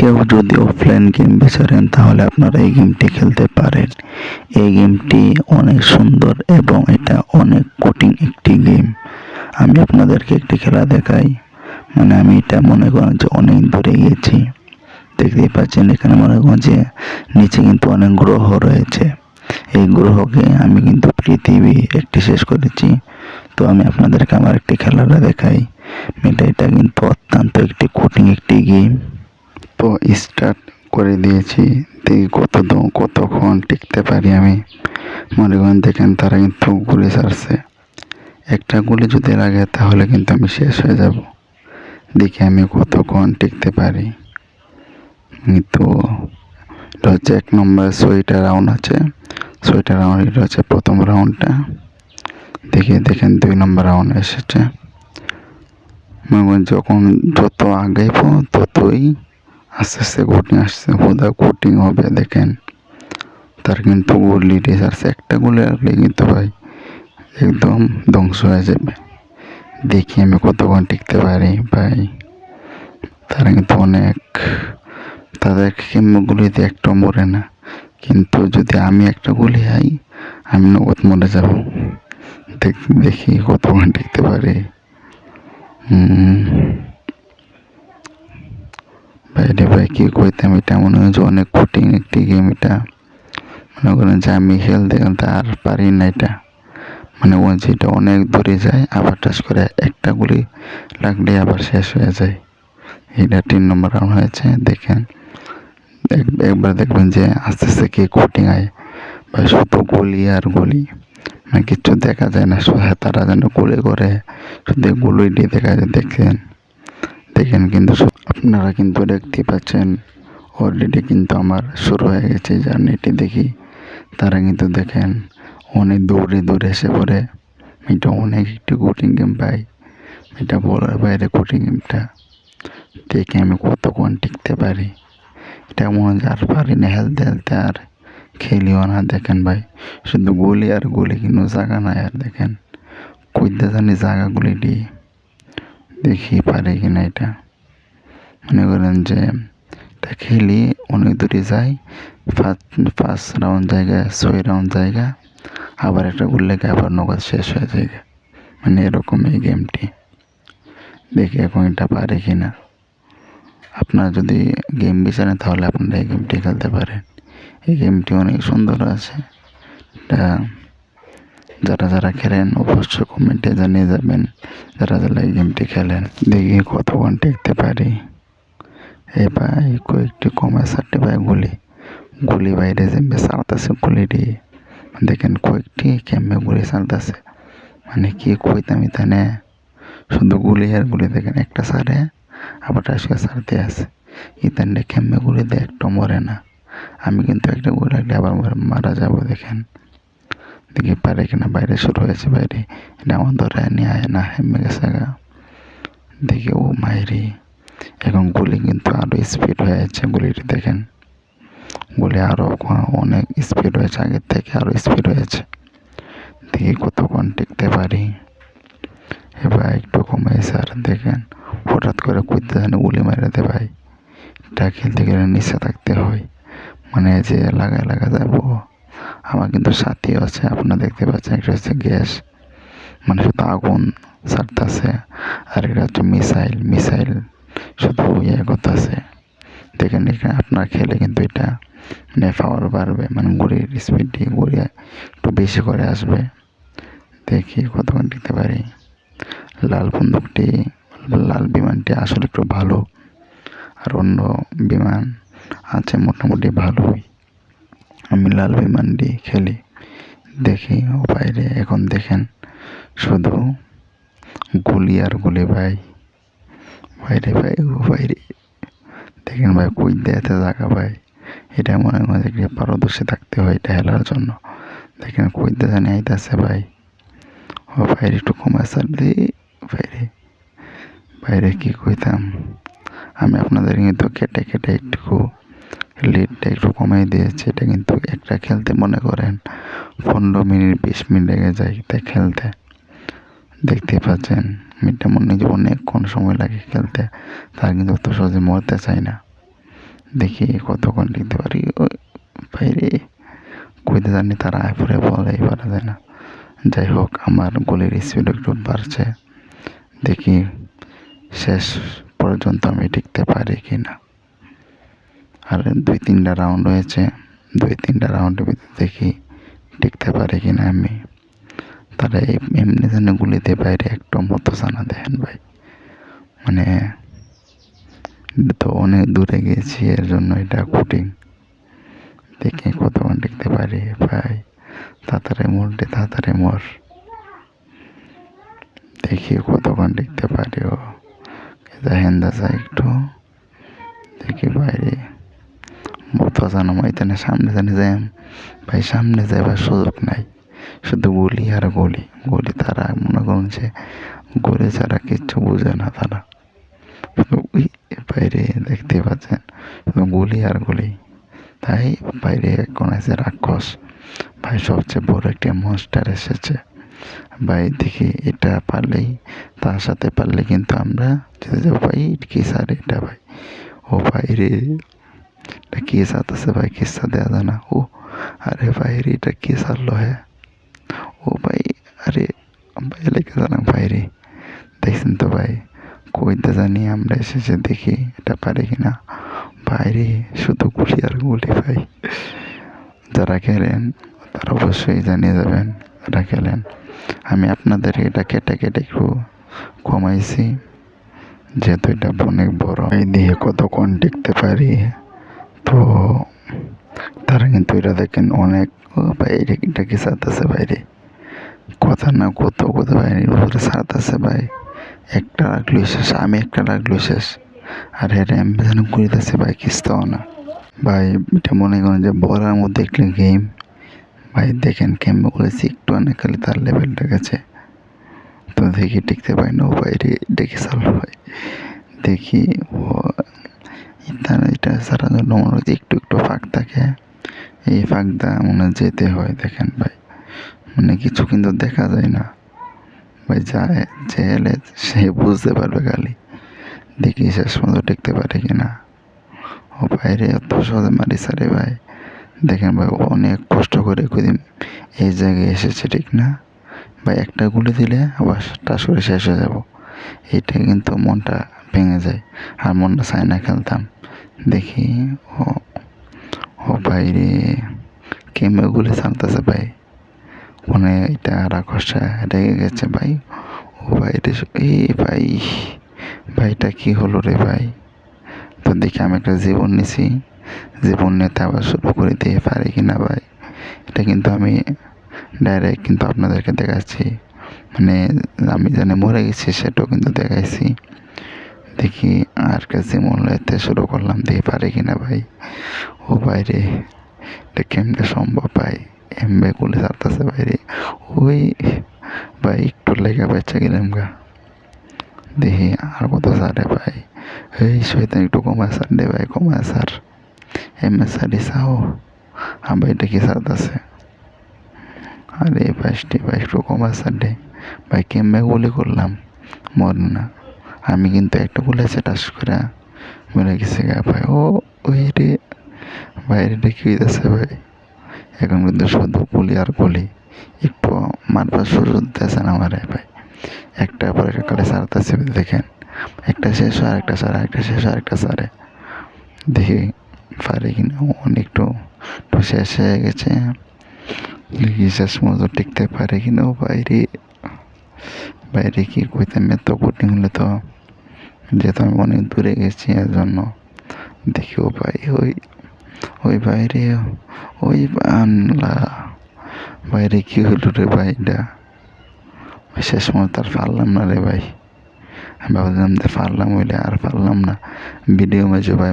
কেউ যদি offline game বেচারেন, তাহলে আপনারা এই গেমটি খেলতে পারেন। এই গেমটি অনেক সুন্দর এবং এটা অনেক কঠিন একটি গেম আমি আপনাদেরকে একটি খেলা দেখাই। মানে আমি এটা মনে করেন যে অনেক দূরে গিয়েছি। দেখতেই পাচ্ছেন, এখানে মনে করেন যে নিচে কিন্তু অনেক গ্রহ রয়েছে। এই গ্রহকে আমি কিন্তু পৃথিবী একটি শেষ করেছি। তো আমি আপনাদেরকে আমার একটি খেলাটা দেখাই। এটা এটা কিন্তু অত্যন্ত একটি কঠিন একটি গেম তো স্টার্ট করে দিয়েছি। দেখি কত কতক্ষণ টিকতে পারি আমি। মনে করেন দেখেন তারা কিন্তু গুলি ছাড়ছে। একটা গুলি যদি লাগে তাহলে কিন্তু আমি শেষ হয়ে যাব। দেখি আমি কতক্ষণ টিকতে পারি। তো এটা হচ্ছে এক নম্বর ছয়টা রাউন্ড আছে। ছয়টা রাউন্ড এটা হচ্ছে প্রথম রাউন্ডটা দেখে, দেখেন দুই নম্বর রাউন্ড এসেছে। যখন যত আগাইব ততই আস্তে আস্তে কোটিং আসছে, হুদা কোটিং হবে, দেখেন। তার কিন্তু গুলি আসছে একটা গুলি লাগলে কিন্তু ভাই, একদম ধ্বংস হয়ে যাবে। দেখি আমি কতক্ষণ টিকতে পারি, ভাই। তারা কিন্তু অনেক। তাদের কিম্বগুলিতে একটা মরে না। কিন্তু যদি আমি একটা গুলি খাই আমি নগদ মরে যাব। দেখি কতক্ষণ টিকতে পারি। হুম। বাইরে ভাই কি কইতাম, এটা মনে হয় যে অনেক কঠিন একটি গেম এটা। মনে করেন যে আমি খেলতে খেলতে আর পারি না এটা। মানে ও যেটা অনেক দূরে যায়, আবার টাচ করে একটা গুলি লাগলে আবার শেষ হয়ে যায়। এটা তিন নম্বর রাউন্ড হয়েছে, দেখেন। এক- একবার দেখবেন যে আস্তে আস্তে কি কোটিং আয় বা শুধু গুলি আর গুলি। মানে কিচ্ছু দেখা যায় না তারা যেন গুলি করে। শুধু গুলি দিয়ে দেখা যায়, দেখেন। দেখেন কিন্তু আপনারা কিন্তু দেখতে পাচ্ছেন। অলরেডি কিন্তু আমার শুরু হয়ে গেছে জার্নিটি দেখি। তারা কিন্তু দেখেন অনেক দৌড়ে দৌড়ে এসে পড়ে। এটা অনেক একটি কোটিং গেম পাই এটা বলার বাইরে কোটিং গেমটা দেখে আমি কতক্ষণ টিকতে পারি। এটা মনে হয় আর পারি না হেলতে হেলতে আর খেলিও না, দেখেন ভাই। শুধু গুলি আর গুলি কিন্তু জায়গা নাই আর দেখেন। কইতে জানি জায়গাগুলি দিয়ে দেখি পারি কিনা এটা। মনে করেন যে এটা খেলি অনেক দূরে যাই, ফার্স্ট ফার্স্ট রাউন্ড জায়গা, ছয় রাউন্ড জায়গা, আবার একটা গুললেকে আবার নগদ শেষ হয়ে যায়। মানে এরকম এই গেমটি। দেখি এখন এটা পারে কি না। আপনারা যদি গেম বিচারেন তাহলে আপনারা এই গেমটি খেলতে পারেন। এই গেমটি অনেক সুন্দর আছে। এটা যারা যারা খেলেন অবশ্যই কমেন্টে জানিয়ে যাবেন, যারা যারা এই গেমটি খেলেন, দেখি কতক্ষণ টিকতে পারি। এই ভাই কয়েকটি কমে চারটে ভাই গুলি। গুলি বাইরে যেমবে চালতেছে গুলি দিয়ে দেখেন কয়েকটি কেমবে গুলি চালতেছে মানে কি কইতাম ইতানে শুধু গুলি আর গুলি দেখেন, একটা সারে আবার টাসকে সারতে আছে। ইতানটা কেমবে গুলি দিয়ে একটা মরে না। আমি কিন্তু একটা গুলি লাগলে আবার মারা যাব, দেখেন। দেখি পারে কিনা বাইরে শুরু হয়েছে বাইরে। আমার ধরে নিয়ে আয় না, হেমে গেছে গা। দেখি ও মাইরি। এখন গুলি কিন্তু আরও স্পিড হয়েছে গুলিটি দেখেন। গুলি আরও অনেক স্পিড হয়েছে, আগের থেকে আরও স্পিড হয়েছে। দেখি কতক্ষণ টিকতে পারি? এবার একটু কমেছে আর দেখেন। হঠাৎ করে কুদতে জানে গুলি মেরে দে ভাই। এটা খেলতে গেলে নিচে থাকতে হয়। মানে যে লাগায় লাগা যাব। আমার কিন্তু সাথী আছে, আপনারা দেখতে পাচ্ছেন, একটা হচ্ছে গ্যাস মানে শুধু আগুন ছাড়তেছে আর এটা হচ্ছে মিসাইল মিসাইল শুধু ইয়ে করতেছে দেখেন এখানে আপনার খেলে কিন্তু এটা মানে পাওয়ার বাড়বে মানে গুড়ির স্পিড গুড়ি একটু বেশি করে আসবে। দেখি কতক্ষণ টিকতে পারি। লাল বন্দুকটি, লাল বিমানটি আসলে একটু ভালো, আর অন্য বিমান আছে মোটামুটি ভালোই। আমি লাল বিমান দিয়ে খেলি। দেখি, ও বাইরে এখন দেখেন, শুধু গুলি আর গুলি ভাই। বাইরে ভাই, ও বাইরে। দেখেন ভাই, কই দেয়াতে জায়গা ভাই? এটা মনে হয় যে পারদর্শী থাকতে হয় এটা হেলার জন্য। দেখেন, কই জানি আইতাছে ভাই। ও বাইরে একটু কমা সার দি, বাইরে। বাইরে কী কইতাম? আমি আপনাদের কিন্তু কেটে কেটে একটু লিডটা একটু কমাই দিয়েছি। এটা কিন্তু একটা খেলতে মনে করেন পনেরো মিনিট, বিশ মিনিট লেগে যায় তাই খেলতে। দেখতে পাচ্ছেন মিটটা মনে হয় অনেকক্ষণ সময় লাগে খেলতে। তার কিন্তু অত সহজে মরতে চায় না। দেখি কতক্ষণ টিকতে পারি। ওই বাইরে কইতে জানি তারা আয় পরে বলে পারা যায় না। যাই হোক, আমার গোলের স্পিড একটু বাড়ছে। দেখি শেষ পর্যন্ত আমি টিকতে পারি কি না আর দুই তিনটা রাউন্ড হয়েছে। দুই তিনটা রাউন্ডের ভিতরে দেখি টিকতে পারি কি না আমি তারা এমনি যেন গুলিতে বাইরে একটা মতো জানা দেখেন ভাই। মানে তো অনেক দূরে গেছি, এর জন্য এটা কুটিং দেখি কতক্ষণ টিকতে পারি ভাই। তাড়াতাড়ি মরলে তাড়াতাড়ি মর। দেখি কতক্ষণ টিকতে পারি ও। দেখেন দাদা একটু। দেখি বাইরে। মতো জানো মাইতানে সামনে জানি যাই ভাই, সামনে যাইবার সুযোগ নাই। শুধু গুলি আর গুলি। গুলি তারা মনে করুন যে গুলি ছাড়া কিচ্ছু বুঝে না তারা। ওই বাইরে দেখতে পাচ্ছেন গুলি আর গুলি। তাই বাইরে এখন আছে রাক্ষস, ভাই, সবচেয়ে বড় একটা মনস্টার এসেছে। ভাই, দেখি এটা পারলেই, তার সাথে পারলে কিন্তু আমরা যাব। ভাই, কি স্যার এটা ভাই? ও ভাই রে। এটা কি আছে ভাই? কিসা দেওয়া যায় না। ও, আরে ভাই, রে, এটা কি সারলো হ্যাঁ ও ভাই, আরে, ভাই, লেগে জানাম ভাই রে। দেখছেন তো ভাই কইতে জানি আমরা এসেছে দেখি এটা পারে কিনা বাইরে শুধু গুলি আর গুলি ভাই। যারা খেলেন, তারা অবশ্যই জানিয়ে যাবেন, যারা খেলেন। আমি আপনাদের এটা কেটে কেটে একটু কমাইছি যেহেতু এটা অনেক বড়। এই দিয়ে কতক্ষণ টিকতে পারি? তো তারা কিন্তু এটা দেখেন অনেক বাইরে এটা কি সারতেছে বাইরে কথা না কত কত বাইরে উপরে সারতেছে ভাই। একটা রাখল শেষ, আমি একটা রাখল শেষ। আর এটা আমি যেন ঘুরিতেছে ভাই, কিস্তাও না। ভাই, এটা মনে করেন যে বলার মধ্যে একটা গেম ভাই, দেখেন কেমন করেছি, একটু অনেক খালি তার লেভেলটা গেছে। তো দেখি টিকতে পারি না ও বাইরে দেখি চালো ভাই। দেখি, ও তার এটা সারা জন্য মনে হচ্ছে, একটু একটু ফাঁক থাকে। এই ফাঁকটা মনে যেতে হয়, দেখেন ভাই। মানে কিছু কিন্তু দেখা যায় না। ভাই যায় যে এলে সে বুঝতে পারবে খালি। দেখি শেষ পর্যন্ত টিকতে পারে কি না ও বাইরে এত সহজে মারি সারে ভাই। দেখেন ভাই, অনেক কষ্ট করে কদিন এই জায়গায় এসেছে, ঠিক না? ভাই, একটা গুলি দিলে আবার টাস করে শেষ হয়ে যাব। এটা কিন্তু মনটা ভেঙে যায়। আর মনটা চায় না খেলতাম। দেখি, ও ও বাইরে কেমে গুলি চালতেছে ভাই। মানে এটা রাক্ষসটা রেগে গেছে ভাই। ও ভাই রে এই ভাই, ভাইটা কি হলো রে ভাই? তো দেখি আমি একটা জীবন নিছি। জীবন নিতে আবার শুরু করে দিয়ে পারি কিনা ভাই? এটা কিন্তু আমি ডাইরেক্ট কিন্তু আপনাদেরকে দেখাচ্ছি। মানে আমি জানি মরে গেছি, সেটাও কিন্তু দেখাইছি। দেখি আর কাছে হইতে শুরু করলাম। দিয়ে পারে কিনা ভাই? ও বাইরে কেমনে সম্ভব ভাই? এমবে গুলি চালতেছে বাইরে ওই ভাই একটু লেগে বাচ্চা গেলাম গা দেখি আর কত সারে ভাই। এই শয়তান একটু কমা সার দে ভাই কমা সার এমএ সারি সাও ভাই এটা কি সারতেছে আরে পাঁচটি ভাই একটু কমা সার দে। ভাই কেমবে গুলি করলাম? মর না আমি কিন্তু একটা গুলি আছে টাস করে মরে গেছে গা ভাই। ও, ওই রে বাইরে ডেকে হইতেছে ভাই। এখন কিন্তু শুধু গুলি আর গুলি একটু মারবার সুযোগ দিতেছে না আমারে ভাই। একটা পরে একটা কালে সারতেছে দেখেন। একটা শেষ হয়, আরেকটা সারে আরেকটা শেষ হয়, আরেকটা সারে দেখি, পারে কিনা অনেকটু একটু শেষ হয়ে গেছে। শেষ মতো টিকতে পারে কিনা বাইরে। বাইরে কি কইতাম, এত কঠিন হলে তো যেহেতু আমি অনেক দূরে গেছি এর জন্য দেখি ও ভাই, ওই ওই বাইরে ওই আনলা বাইরে কি হলো রে ভাইটা? শেষ মতো আর পারলাম না রে ভাই। বাবা যে পারলাম ওইটা আর পারলাম না। ভিডিও মাঝে ভাই